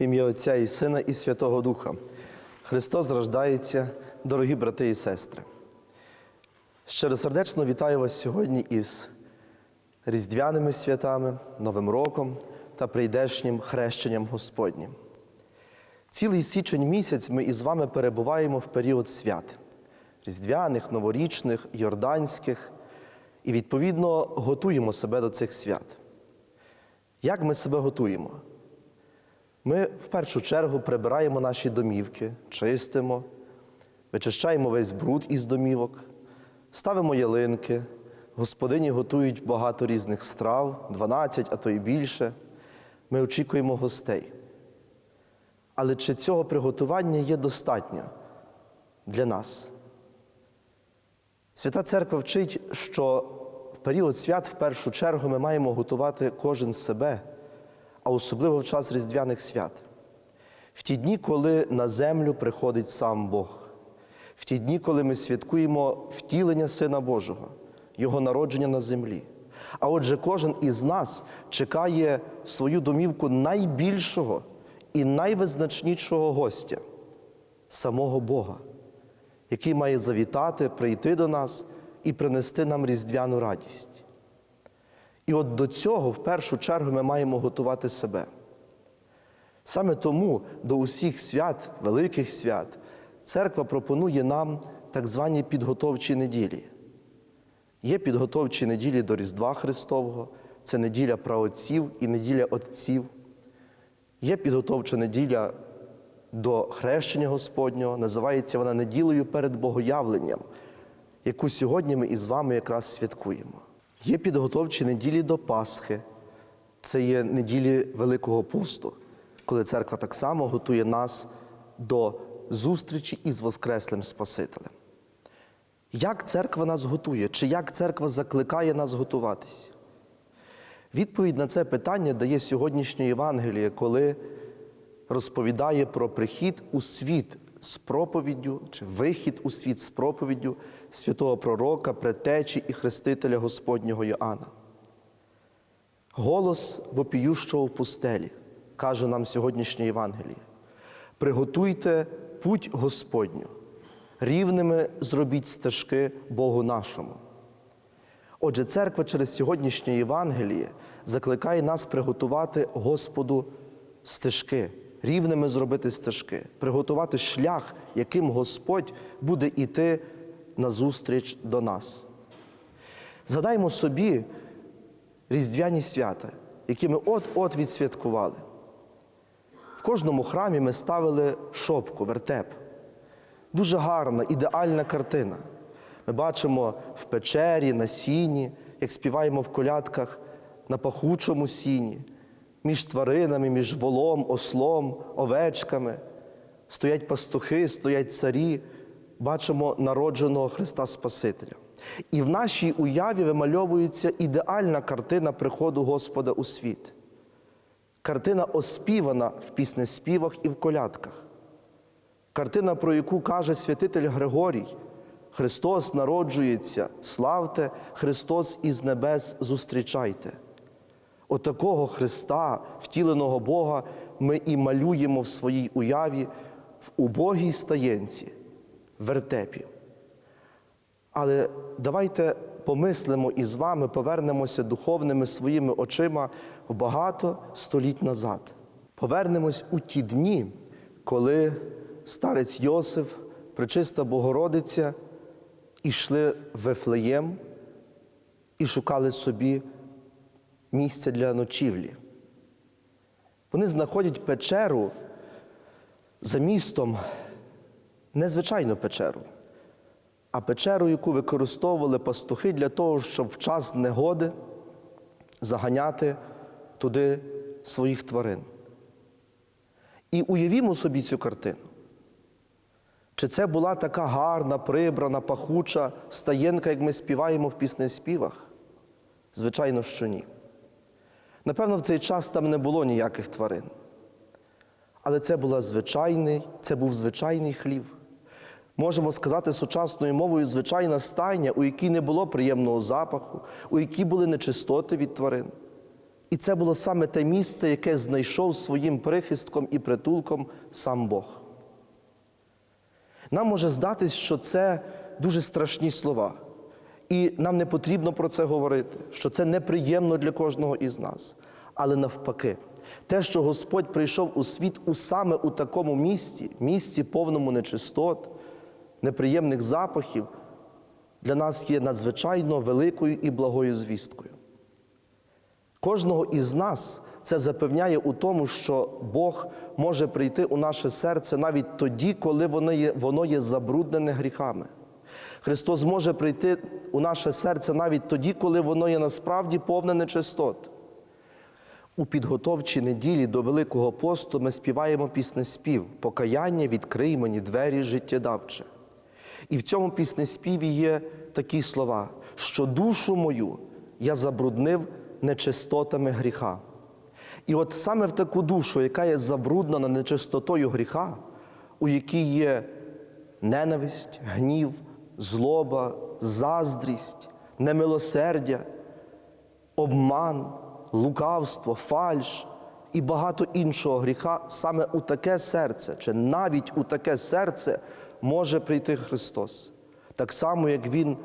Отця і Сина і Святого Духа. Христос рождається, дорогі брати і сестри. Щиросердечно вітаю вас сьогодні із різдвяними святами, Новим роком та прийдешнім хрещенням Господнім. Цілий січень місяць ми із вами перебуваємо в період свят різдвяних, новорічних, йорданських, і відповідно готуємо себе до цих свят. Як ми себе готуємо? Ми в першу чергу прибираємо наші домівки, чистимо, вичищаємо весь бруд із домівок, ставимо ялинки, господині готують багато різних страв, 12, а то й більше. Ми очікуємо гостей. Але чи цього приготування є достатньо для нас? Свята Церква вчить, що в період свят в першу чергу ми маємо готувати кожен себе, а особливо в час Різдвяних свят. В ті дні, коли на землю приходить сам Бог, в ті дні, коли ми святкуємо втілення Сина Божого, Його народження на землі. А отже, кожен із нас чекає свою домівку найбільшого і найвизначнішого гостя самого Бога, який має завітати, прийти до нас і принести нам різдвяну радість. І от до цього в першу чергу ми маємо готувати себе. Саме тому до усіх свят, великих свят, церква пропонує нам так звані підготовчі неділі. Є підготовчі неділі до Різдва Христового, це неділя праотців і неділя Отців. Є підготовча неділя до хрещення Господнього, називається вона неділею перед Богоявленням, яку сьогодні ми із вами якраз святкуємо. Є підготовчі неділі до Пасхи, це є неділі Великого посту, коли церква так само готує нас до зустрічі із Воскреслим Спасителем. Як церква нас готує, чи як церква закликає нас готуватись? Відповідь на це питання дає сьогоднішнє Євангеліє, коли розповідає про прихід у світ з проповіддю, чи вихід у світ з проповіддю святого пророка, предтечі і хрестителя Господнього Йоанна. Голос вопіющого в пустелі, каже нам сьогоднішнє Євангеліє. Приготуйте путь Господню, рівними зробіть стежки Богу нашому. Отже, церква через сьогоднішнє Євангеліє закликає нас приготувати Господу стежки, рівними зробити стежки, приготувати шлях, яким Господь буде йти назустріч до нас. Згадаймо собі різдвяні свята, які ми от-от відсвяткували. В кожному храмі ми ставили шопку, вертеп. Дуже гарна, ідеальна картина. Ми бачимо в печері, на сіні, як співаємо в колядках на пахучому сіні, між тваринами, між волом, ослом, овечками. Стоять пастухи, стоять царі, бачимо народженого Христа Спасителя. І в нашій уяві вимальовується ідеальна картина приходу Господа у світ. Картина оспівана в піснеспівах і в колядках. Картина, про яку каже святитель Григорій. Христос народжується, славте, Христос із небес зустрічайте. Отакого Христа, втіленого Бога, ми і малюємо в своїй уяві в убогій стаєнці, вертепі. Але давайте помислимо і з вами повернемося духовними своїми очима в багато століть назад. Повернемось у ті дні, коли старець Йосиф, пречиста Богородиця, ішли в Вифлеєм і шукали собі місця для ночівлі. Вони знаходять печеру за містом, незвичайну печеру, а печеру, яку використовували пастухи для того, щоб в час негоди заганяти туди своїх тварин. І уявімо собі цю картину. Чи це була така гарна, прибрана, пахуча стаєнка, як ми співаємо в піснеспівах? Звичайно, що ні. Напевно, в цей час там не було ніяких тварин. Але це, була звичайний, це був звичайний хлів. Можемо сказати сучасною мовою звичайна стайня, у якій не було приємного запаху, у якій були нечистоти від тварин. І це було саме те місце, яке знайшов своїм прихистком і притулком сам Бог. Нам може здатись, що це дуже страшні слова, і нам не потрібно про це говорити, що це неприємно для кожного із нас. Але навпаки, те, що Господь прийшов у світ у саме у такому місці, місці повному нечистот, неприємних запахів, для нас є надзвичайно великою і благою звісткою. Кожного із нас це запевняє у тому, що Бог може прийти у наше серце навіть тоді, коли воно є, воно є забруднене гріхами. Христос може прийти у наше серце навіть тоді, коли воно є насправді повне нечистот. У підготовчій неділі до Великого посту ми співаємо піснеспів Покаяння відкрий мені двері життєдавче. І в цьому піснеспіві є такі слова, що душу мою я забруднив нечистотами гріха. І от саме в таку душу, яка є забруднена нечистотою гріха, у якій є ненависть, гнів, злоба, заздрість, немилосердя, обман, лукавство, фальш і багато іншого гріха, саме у таке серце, чи навіть у таке серце може прийти Христос. Так само, як Він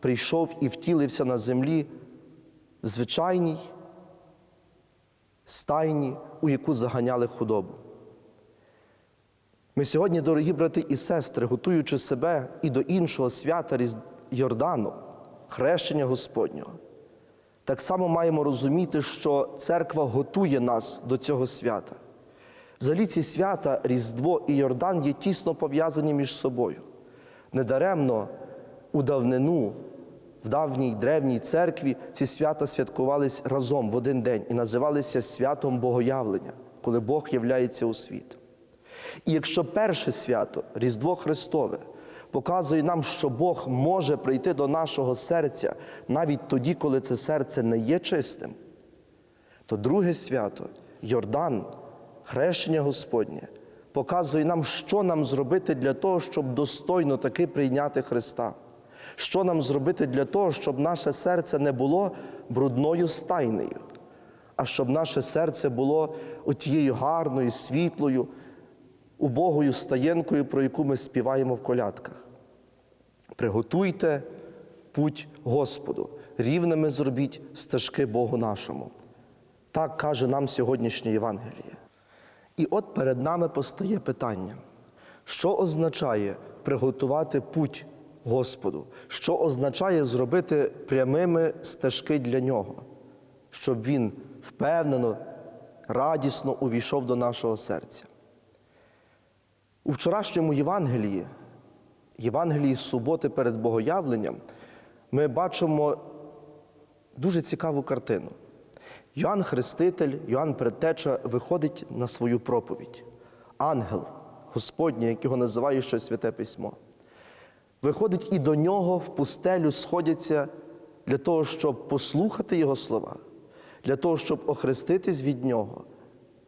прийшов і втілився на землі в звичайній стайні, у яку заганяли худобу. Ми сьогодні, дорогі брати і сестри, готуючи себе і до іншого свята Йордану, хрещення Господнього, так само маємо розуміти, що церква готує нас до цього свята. Взагалі ці свята, Різдво і Йордан є тісно пов'язані між собою. Недаремно у давнину, в давній древній церкві ці свята святкувались разом в один день і називалися святом Богоявлення, коли Бог являється у світ. І якщо перше свято, Різдво Христове, показує нам, що Бог може прийти до нашого серця навіть тоді, коли це серце не є чистим, то друге свято, Йордан, хрещення Господнє, показує нам, що нам зробити для того, щоб достойно таки прийняти Христа. Що нам зробити для того, щоб наше серце не було брудною стайнею, а щоб наше серце було отією гарною, світлою, убогою стаєнкою, про яку ми співаємо в колядках. Приготуйте путь Господу, рівними зробіть стежки Богу нашому. Так каже нам сьогоднішнє Євангеліє. І от перед нами постає питання, що означає приготувати путь Господу, що означає зробити прямими стежки для Нього, щоб Він впевнено, радісно увійшов до нашого серця. У вчорашньому Євангелії, Євангелії суботи перед Богоявленням, ми бачимо дуже цікаву картину. Йоанн Хреститель, Йоанн Предтеча виходить на свою проповідь. Ангел Господній, як його називає ще Святе Письмо. Виходить і до нього в пустелю сходяться для того, щоб послухати його слова, для того, щоб охреститись від нього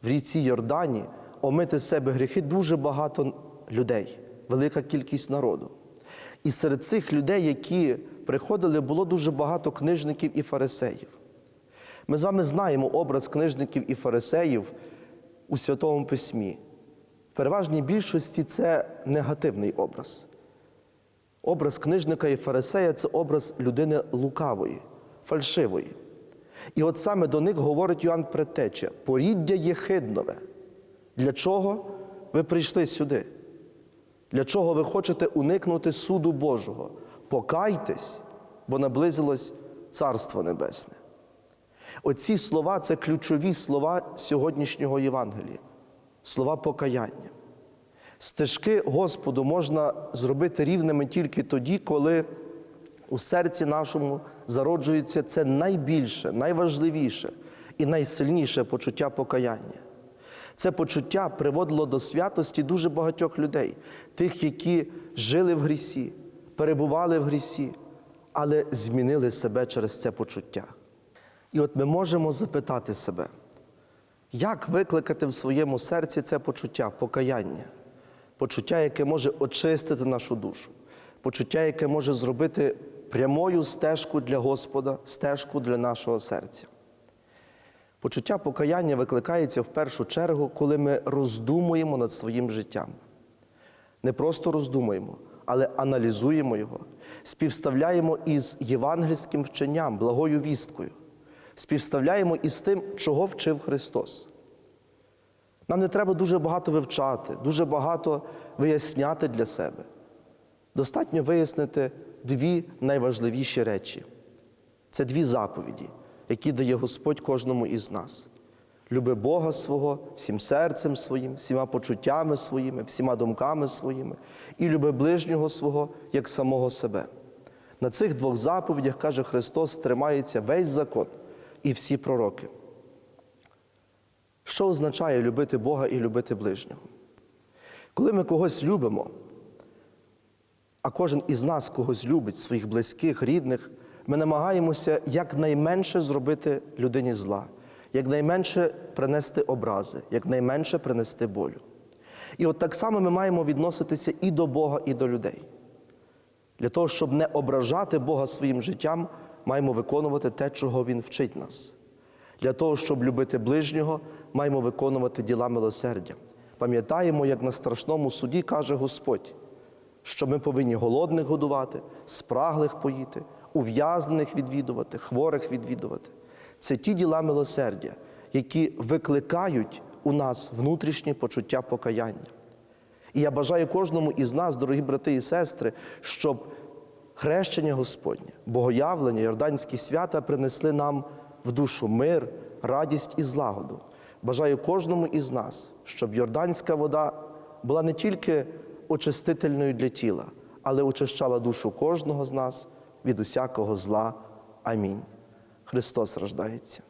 в ріці Йордані, омити з себе гріхи дуже багато людей, велика кількість народу. І серед цих людей, які приходили, було дуже багато книжників і фарисеїв. Ми з вами знаємо образ книжників і фарисеїв у Святому Письмі. В переважній більшості це негативний образ. Образ книжника і фарисея це образ людини лукавої, фальшивої. І от саме до них говорить Йоанн Предтеча, поріддя єхиднове. Для чого ви прийшли сюди? Для чого ви хочете уникнути суду Божого? Покайтесь, бо наблизилось Царство Небесне. Оці слова це ключові слова сьогоднішнього Євангелія, слова покаяння. Стежки Господу можна зробити рівними тільки тоді, коли у серці нашому зароджується це найбільше, найважливіше і найсильніше почуття покаяння. Це почуття приводило до святості дуже багатьох людей, тих, які жили в грісі, перебували в грісі, але змінили себе через це почуття. І от ми можемо запитати себе, як викликати в своєму серці це почуття, покаяння, почуття, яке може очистити нашу душу, почуття, яке може зробити прямою стежку для Господа, стежку для нашого серця. Почуття покаяння викликається в першу чергу, коли ми роздумуємо над своїм життям. Не просто роздумуємо, але аналізуємо його, співставляємо із євангельським вченням, благою вісткою, співставляємо із тим, чого вчив Христос. Нам не треба дуже багато вивчати, дуже багато виясняти для себе. Достатньо вияснити дві найважливіші речі. Це дві заповіді, які дає Господь кожному із нас. Люби Бога свого всім серцем своїм, всіма почуттями своїми, всіма думками своїми, і люби ближнього свого як самого себе. На цих двох заповідях, каже Христос, тримається весь закон і всі пророки. Що означає любити Бога і любити ближнього? Коли ми когось любимо, а кожен із нас когось любить, своїх близьких, рідних, ми намагаємося якнайменше зробити людині зла, якнайменше принести образи, якнайменше принести болю. І от так само ми маємо відноситися і до Бога, і до людей. Для того, щоб не ображати Бога своїм життям, маємо виконувати те, чого Він вчить нас. Для того, щоб любити ближнього, маємо виконувати діла милосердя. Пам'ятаємо, як на страшному суді каже Господь, що ми повинні голодних годувати, спраглих поїти, ув'язнених відвідувати, хворих відвідувати. Це ті діла милосердя, які викликають у нас внутрішнє почуття покаяння. І я бажаю кожному із нас, дорогі брати і сестри, щоб хрещення Господнє, богоявлення, Йорданські свята принесли нам в душу мир, радість і злагоду. Бажаю кожному із нас, щоб йорданська вода була не тільки очистительною для тіла, але очищала душу кожного з нас від усякого зла. Амінь. Христос рождається.